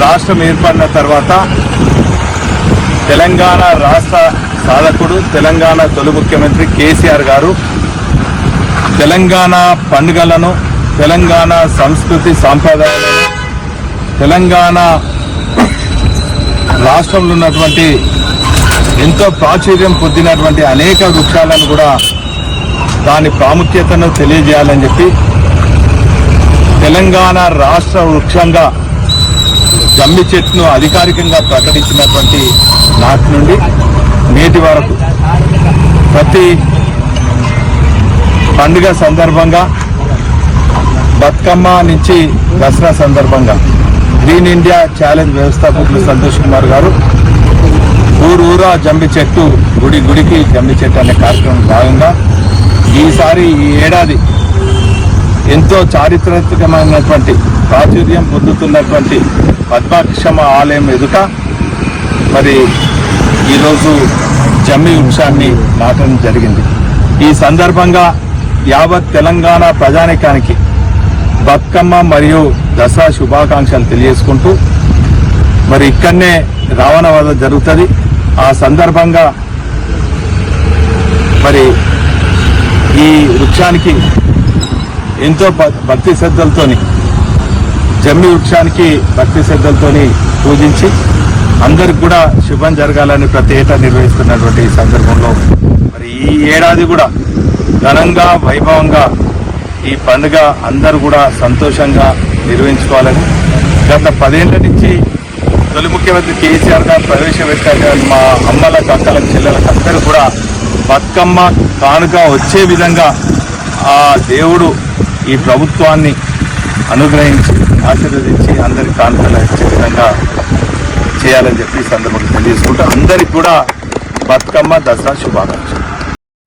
రాష్ట్రం ఏర్పడిన తర్వాత తెలంగాణ రాష్ట్ర సాధకుడు తెలంగాణ తొలి ముఖ్యమంత్రి కేసీఆర్ గారు తెలంగాణ పండుగలను తెలంగాణ సంస్కృతి సాంప్రదాయాలను తెలంగాణ రాష్ట్రంలో ఉన్నటువంటి ఎంతో ప్రాచుర్యం పొందినటువంటి అనేక వృక్షాలను కూడా దాని ప్రాముఖ్యతను తెలియజేయాలని చెప్పి తెలంగాణ రాష్ట్ర వృక్షంగా జమ్మి చెట్టును అధికారికంగా ప్రకటించినటువంటి నాటి నుండి నేటి వరకు ప్రతి పండుగ సందర్భంగా బతుకమ్మ నుంచి దసరా సందర్భంగా గ్రీన్ ఇండియా ఛాలెంజ్ వ్యవస్థాపకులు సంతోష్ కుమార్ గారు ఊరు ఊరా జమ్మి చెట్టు గుడి గుడికి జమ్మి చెట్టు అనే కార్యక్రమం భాగంగా ఈసారి ఈ ఏడాది ఎంతో చారిత్రాత్మకమైనటువంటి ప్రాచుర్యం పొందుతున్నటువంటి పద్మాక్షమ ఆలయం ఎదుట మరి ఈరోజు జమ్మి వృక్షాన్ని నాటడం జరిగింది. ఈ సందర్భంగా యావత్ తెలంగాణ ప్రజానికానికి బతుకమ్మ మరియు దసరా శుభాకాంక్షలు తెలియజేసుకుంటూ మరి ఇక్కడనే రావణ వధ జరుగుతుంది. ఆ సందర్భంగా మరి ఈ వృక్షానికి ఎంతో భక్తి శ్రద్ధలతోని జమ్మి వృక్షానికి భక్తి శ్రద్ధలతోని పూజించి అందరికి కూడా శుభం జరగాలని ప్రతి ఏటా నిర్వహిస్తున్నటువంటి ఈ సందర్భంలో మరి ఈ ఏడాది కూడా ఘనంగా వైభవంగా ఈ పండుగ అందరూ కూడా సంతోషంగా నిర్వహించుకోవాలని గత పదేళ్ళ నుంచి తొలి ముఖ్యమంత్రి కేసీఆర్ గారు ప్రవేశపెట్టారు. మా అమ్మలకు అక్కలకు చెల్లెలకు అందరూ కూడా బతుకమ్మ కానుక వచ్చే విధంగా ఆ దేవుడు ఈ ప్రభుత్వాన్ని అనుగ్రహించి ఆశీర్వదించి అందరికి కానుకలు ఇచ్చే విధంగా చేయాలని చెప్పి సందర్భంగా తెలియజేసుకుంటూ అందరికి కూడా బతుకమ్మ దసరా శుభాకాంక్షలు.